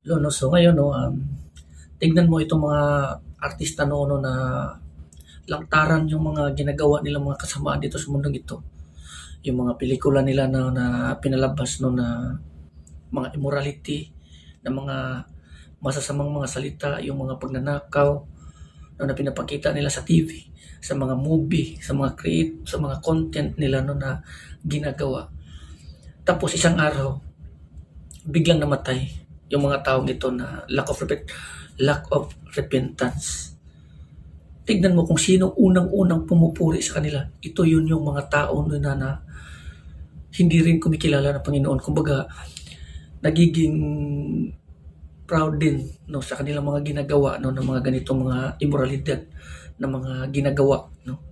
Hello, no? So ngayon, no, um, tignan mo itong mga artista no, no, na lantaran yung mga ginagawa nilang mga kasamaan dito sa mundong ito. Yung mga pelikula nila na, na pinalabas no, na mga immorality, na mga masasamang mga salita, yung mga pagnanakaw, no, na pinapakita nila sa TV, sa mga movie, sa mga create, sa mga content nila no, na ginagawa. Tapos isang araw, biglang namatay yung mga taong ito na lack of repent, lack of repentance. Tignan mo kung sino unang-unang pumupuri sa kanila. Ito yun yung mga tao na, na hindi rin kumikilala ng Panginoon. Kumbaga, nagiging proud din no sa kanilang mga ginagawa no ng mga ganitong mga immoralidad na mga ginagawa no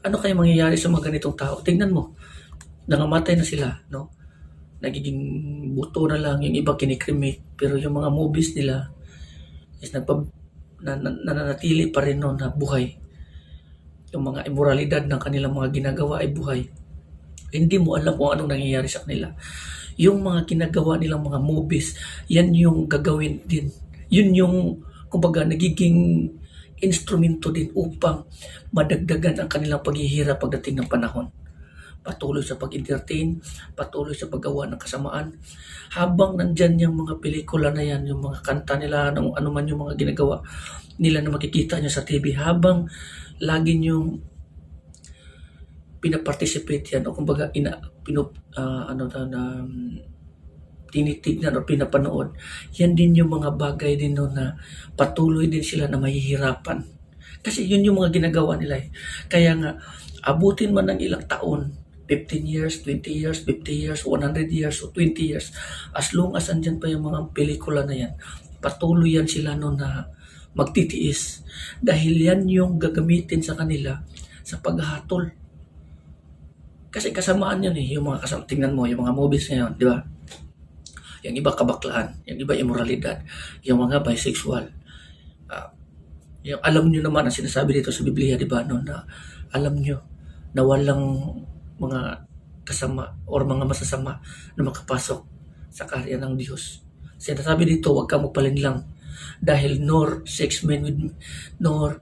ano kaya mangyayari sa mga ganitong tao tingnan mo nangamatay na sila no nagiging buto na lang yung iba kinikremate pero yung mga movies nila is nagpa na, na, nananatili pa rin no na buhay. Yung mga immoralidad ng kanilang mga ginagawa ay buhay. Hindi mo alam kung anong nangyayari sa kanila. Yung mga ginagawa nilang mga movies yan yung gagawin din. Yun yung kumbaga nagiging instrumento din upang madagdagan ang kanilang paghihirap pagdating ng panahon patuloy sa pag-entertain, patuloy sa paggawa ng kasamaan. Habang nandyan yung mga pelikula na yan, yung mga kanta nila, ano, ano man yung mga ginagawa nila na makikita nyo sa TV, habang lagi yung pinaparticipate yan o kumbaga ina, pinup, ah, ano na um, tinitignan o pinapanood, yan din yung mga bagay din no, na patuloy din sila na mahihirapan. Kasi yun yung mga ginagawa nila eh. Kaya nga, abutin man ng ilang taon, 15 years, 20 years, 50 years, 100 years, o 20 years. As long as andyan pa yung mga pelikula na yan, patuloy yan sila no na magtitiis. Dahil yan yung gagamitin sa kanila sa paghahatol. Kasi kasamaan yan eh, yung mga kasama, tingnan mo, yung mga movies ngayon, di ba? Yung iba kabaklaan, yung iba immoralidad, yung mga bisexual. Ah, yung alam nyo naman ang sinasabi dito sa Biblia, di ba, no, na alam nyo na walang mga kasama or mga masasama na makapasok sa karya ng Diyos. Sinasabi dito, huwag kang magpalinlang dahil nor sex men with nor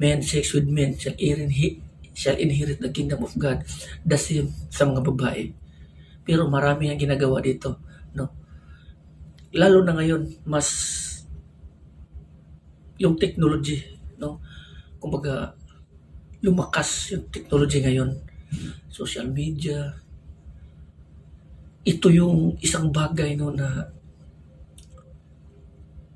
men sex with men shall inherit, shall inherit the kingdom of God. The same sa mga babae. Pero marami ang ginagawa dito, no? Lalo na ngayon, mas yung technology, no? Kumbaga, lumakas yung technology ngayon social media. Ito yung isang bagay no na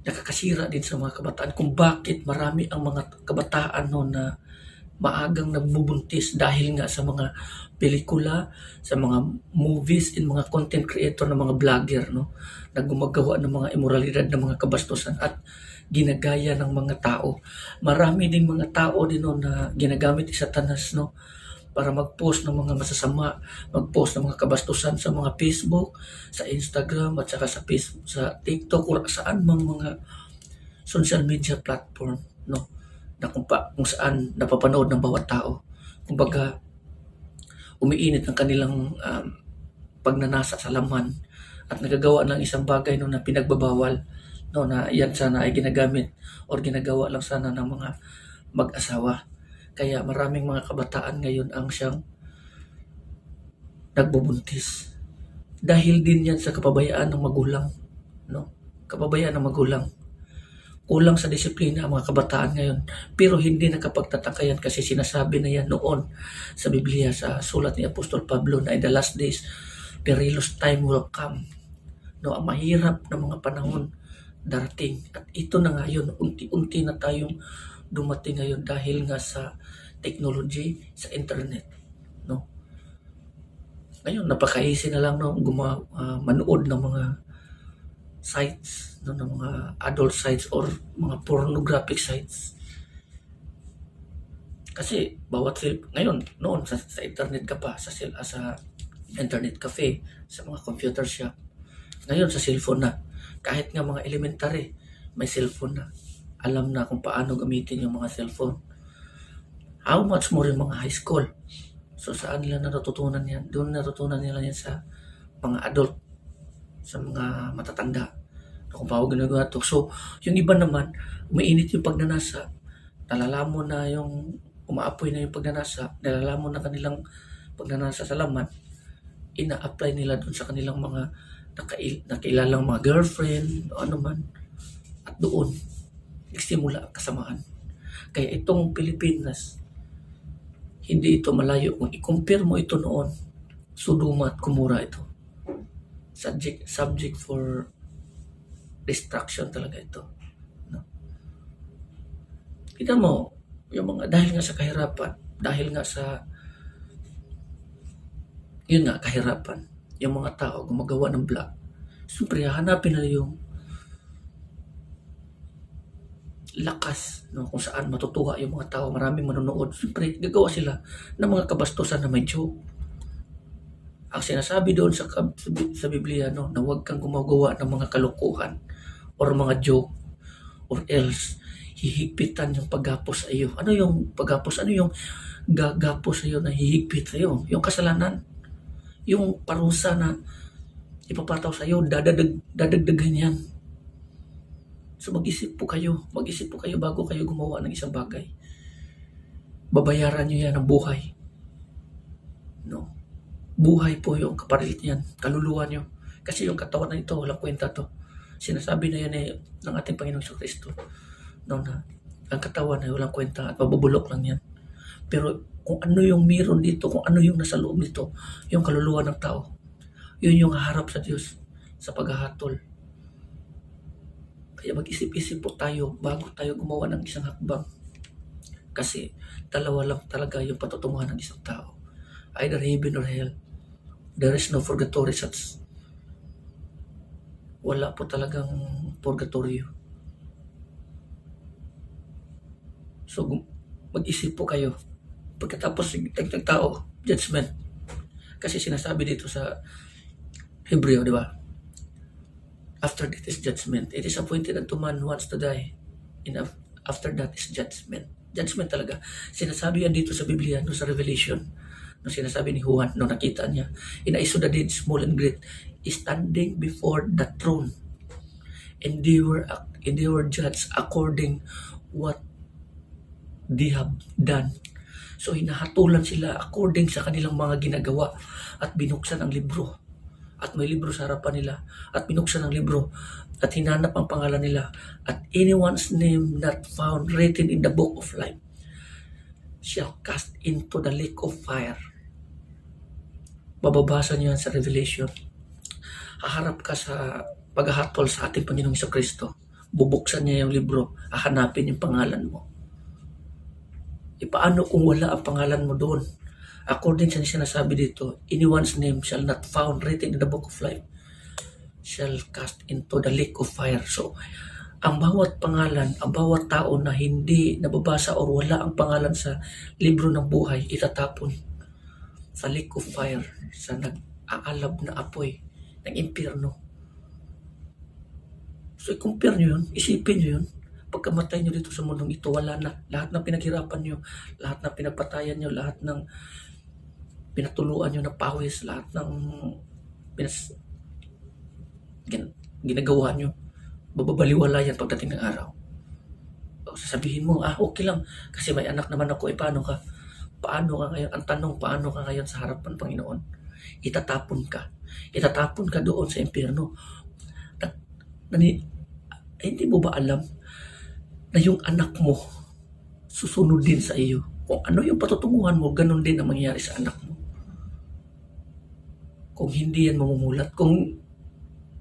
nakakasira din sa mga kabataan kung bakit marami ang mga kabataan no na maagang nagbubuntis dahil nga sa mga pelikula, sa mga movies, in mga content creator na mga vlogger no na gumagawa ng mga immoralidad ng mga kabastusan at ginagaya ng mga tao. Marami ding mga tao din no na ginagamit ni Satanas no para mag-post ng mga masasama, mag-post ng mga kabastusan sa mga Facebook, sa Instagram at saka sa Facebook, sa TikTok o saan mang mga social media platform, no? Na kung, pa, kung saan napapanood ng bawat tao. Kumbaga, umiinit ang kanilang um, pagnanasa sa laman at nagagawa ng isang bagay no, na pinagbabawal no, na yan sana ay ginagamit or ginagawa lang sana ng mga mag-asawa. Kaya maraming mga kabataan ngayon ang siyang nagbubuntis. Dahil din yan sa kapabayaan ng magulang. No? Kapabayaan ng magulang. Kulang sa disiplina ang mga kabataan ngayon. Pero hindi nakapagtataka yan kasi sinasabi na yan noon sa Biblia, sa sulat ni Apostol Pablo na in the last days, perilous time will come. No, ang mahirap na mga panahon darating. At ito na ngayon, unti-unti na tayong dumating ngayon dahil nga sa technology, sa internet. No? Ngayon, napaka-easy na lang no, guma, uh, manood ng mga sites, no, ng mga adult sites or mga pornographic sites. Kasi bawat ngayon noon sa, sa internet ka pa sa sil- sa internet cafe, sa mga computer shop. Ngayon sa cellphone na. Kahit nga mga elementary, may cellphone na alam na kung paano gamitin yung mga cellphone. How much more yung mga high school? So saan nila natutunan yan? Doon natutunan nila yan sa mga adult, sa mga matatanda. Kung pawag ginagawa to. So, yung iba naman, umiinit yung pagnanasa. Nalalamon na yung, umaapoy na yung pagnanasa. Nalalamon na kanilang pagnanasa sa laman. Ina-apply nila dun sa kanilang mga nakail, nakilalang mga girlfriend o ano man. At doon, nagsimula ang kasamaan. Kaya itong Pilipinas, hindi ito malayo. Kung i-compare mo ito noon, Sodoma at Gomora ito. Subject, subject for destruction talaga ito. No? Kita mo, yung mga, dahil nga sa kahirapan, dahil nga sa, yun nga, kahirapan, yung mga tao gumagawa ng vlog, siyempre, hanapin nila yung lakas no, kung saan matutuwa yung mga tao, maraming manonood. Siyempre, gagawa sila ng mga kabastusan na joke. Ang sinasabi doon sa, sa Biblia, no, na huwag kang gumagawa ng mga kalukuhan or mga joke or else hihigpitan yung paggapos sa iyo. Ano yung paggapos? Ano yung gagapos sa iyo na hihigpit sa iyo? Yung kasalanan. Yung parusa na ipapataw sa iyo, dadadag, dadagdagan yan. So mag-isip po kayo. Mag-isip po kayo bago kayo gumawa ng isang bagay. Babayaran nyo yan ng buhay. No? Buhay po yung kapalit niyan. Kaluluwa nyo. Kasi yung katawan na ito, walang kwenta to. Sinasabi na yan eh, ng ating Panginoong Kristo. No, na ang katawan ay walang kwenta at mabubulok lang yan. Pero kung ano yung meron dito, kung ano yung nasa loob nito, yung kaluluwa ng tao, yun yung haharap sa Diyos sa paghahatol. Kaya mag-isip-isip po tayo bago tayo gumawa ng isang hakbang. Kasi dalawa lang talaga yung patutunguhan ng isang tao. Either heaven or hell. There is no purgatory such. Wala po talagang purgatorio. So mag-isip po kayo. Pagkatapos tagtag tao, judgment. Kasi sinasabi dito sa Hebreo, di ba? After that is judgment. It is appointed unto man wants to die. And af- after that is judgment. Judgment talaga. Sinasabi yan dito sa Biblia, no, sa Revelation. No, sinasabi ni Juan, no, nakita niya. In I saw the dead, small and great, standing before the throne. And they were, and they were judged according what they have done. So hinahatulan sila according sa kanilang mga ginagawa at binuksan ang libro. At may libro sa harapan nila at binuksan ang libro at hinanap ang pangalan nila at anyone's name not found written in the book of life shall cast into the lake of fire. Bababasa niyo yan sa Revelation. Haharap ka sa paghahatol sa ating Panginoong Kristo. Bubuksan niya yung libro, hahanapin yung pangalan mo. E paano kung wala ang pangalan mo doon? According sa sinasabi dito, anyone's name shall not found written in the book of life shall cast into the lake of fire. So, ang bawat pangalan, ang bawat tao na hindi nababasa or wala ang pangalan sa libro ng buhay, itatapon sa lake of fire, sa nag-aalab na apoy ng impyerno. So, i-compare nyo yun, isipin nyo yun, pagkamatay nyo dito sa mundong ito, wala na. Lahat ng pinaghirapan nyo, lahat ng pinagpatayan nyo, lahat ng pinatuluan nyo na lahat ng pinas, gin, ginagawa nyo, bababaliwala yan pagdating ng araw. O, sasabihin mo, ah, okay lang, kasi may anak naman ako, eh, paano ka? Paano ka ngayon? Ang tanong, paano ka ngayon sa harap ng Panginoon? Itatapon ka. Itatapon ka doon sa impyerno. Na, nani, hindi mo ba alam na yung anak mo susunod din sa iyo? Kung ano yung patutunguhan mo, ganun din ang mangyayari sa anak mo. Kung hindi yan mamumulat, kung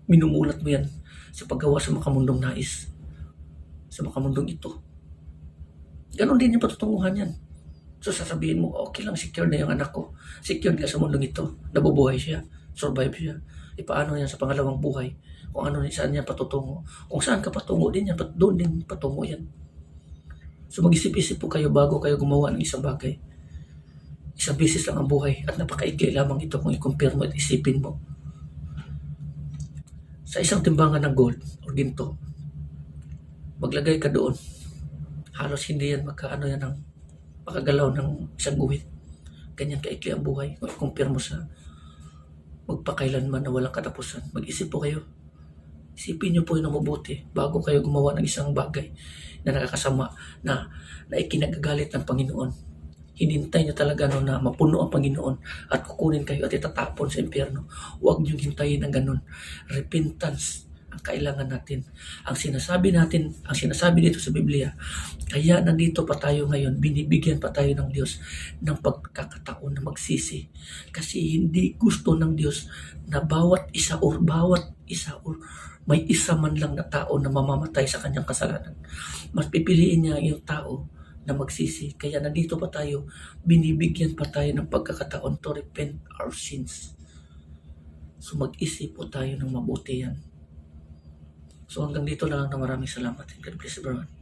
minumulat mo yan sa paggawa sa makamundong nais, sa makamundong ito. Ganon din yung patutunguhan yan. So sasabihin mo, okay lang, secure na yung anak ko. Secure nga sa mundong ito. Nabubuhay siya. Survive siya. E paano yan sa pangalawang buhay? Kung ano saan niya patutungo. Kung saan ka patungo din yan, pat- doon din patungo yan. So mag-isip-isip po kayo bago kayo gumawa ng isang bagay. Isang bisis lang ang buhay at napakaigay lamang ito kung i-compare mo at isipin mo. Sa isang timbangan ng gold o ginto, maglagay ka doon. Halos hindi yan magkaano yan ng makagalaw ng isang guhit. Ganyan kaikli ang buhay. Kung i-compare mo sa magpakailanman na walang katapusan. Mag-isip po kayo. Isipin niyo po yung mabuti bago kayo gumawa ng isang bagay na nakakasama na, na ikinagagalit ng Panginoon. Hinintay niyo talaga no, na mapuno ang Panginoon at kukunin kayo at itatapon sa impyerno. Huwag niyo hintayin ng ganun. Repentance ang kailangan natin. Ang sinasabi natin, ang sinasabi dito sa Biblia, kaya nandito pa tayo ngayon, binibigyan pa tayo ng Diyos ng pagkakataon na magsisi. Kasi hindi gusto ng Diyos na bawat isa or bawat isa or may isa man lang na tao na mamamatay sa kanyang kasalanan. Mas pipiliin niya yung tao na magsisi. Kaya nandito pa tayo, binibigyan pa tayo ng pagkakataon to repent our sins. So mag-isip po tayo ng mabuti yan. So hanggang dito na lang na maraming salamat. God bless everyone.